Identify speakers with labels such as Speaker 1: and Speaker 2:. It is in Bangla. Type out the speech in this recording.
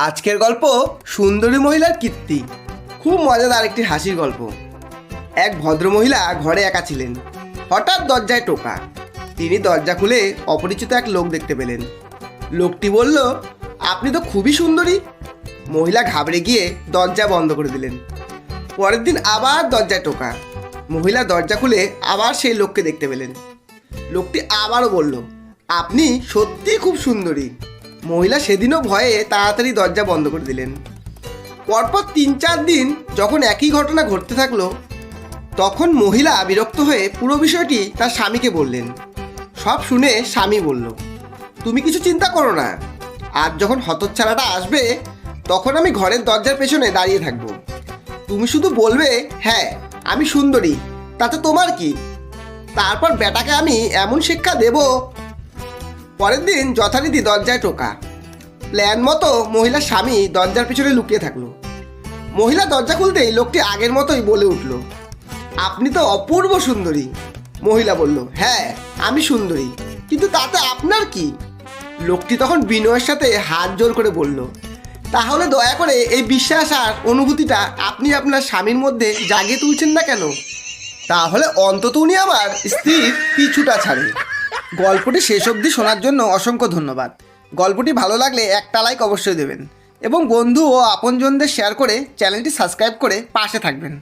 Speaker 1: আজকের গল্প সুন্দরী মহিলার কীর্তি। খুব মজাদার একটি হাসির গল্প। এক ভদ্রমহিলা ঘরে একা ছিলেন। হঠাৎ দরজায় টোকা। তিনি দরজা খুলে অপরিচিত এক লোক দেখতে পেলেন। লোকটি বলল, আপনি তো খুবই সুন্দরী। মহিলা ঘাবড়ে গিয়ে দরজা বন্ধ করে দিলেন। পরের দিন আবার দরজায় টোকা। মহিলা দরজা খুলে আবার সেই লোককে দেখতে পেলেন। লোকটি আবারও বলল, আপনি সত্যিই খুব সুন্দরী। মহিলা সেদিনও ভয়ে তাড়াতাড়ি দরজা বন্ধ করে দিলেন। পরপর তিন চার দিন যখন একই ঘটনা ঘটতে থাকল, তখন মহিলা বিরক্ত হয়ে পুরো বিষয়টি তার স্বামীকে বললেন। সব শুনে স্বামী বলল, তুমি কিছু চিন্তা করো না। আর যখন হতচ্ছাড়াটা আসবে, তখন আমি ঘরের দরজার পেছনে দাঁড়িয়ে থাকব। তুমি শুধু বলবে হ্যাঁ আমি সুন্দরী, তাতে তোমার কি? তারপর বেটাকে আমি এমন শিক্ষা দেব পরের দিন যথারীতি দরজায় টোকা। প্ল্যান মতো মহিলার স্বামী দরজার পিছনে লুকিয়ে থাকল। মহিলা দরজা খুলতেই লোকটি আগের মতোই বলে উঠল, আপনি তো অপূর্ব সুন্দরী। মহিলা বলল হ্যাঁ আমি সুন্দরী, কিন্তু তাতে আপনার কি? লোকটি তখন বিনয়ের সাথে হাত জোর করে বলল, তাহলে দয়া করে এই বিশ্বাস আর অনুভূতিটা আপনি আপনার স্বামীর মধ্যে জাগিয়ে তুলছেন না কেন? তাহলে অন্তত উনি আমার স্ত্রীর পিছুটা ছাড়ে গল্পটি শেষ অবধি শোনার জন্য অসংখ্য ধন্যবাদ। গল্পটি ভালো লাগলে একটা লাইক অবশ্যই দেবেন। এবং বন্ধু ও আপনজনদের শেয়ার করে চ্যানেলটি সাবস্ক্রাইব করে পাশে থাকবেন।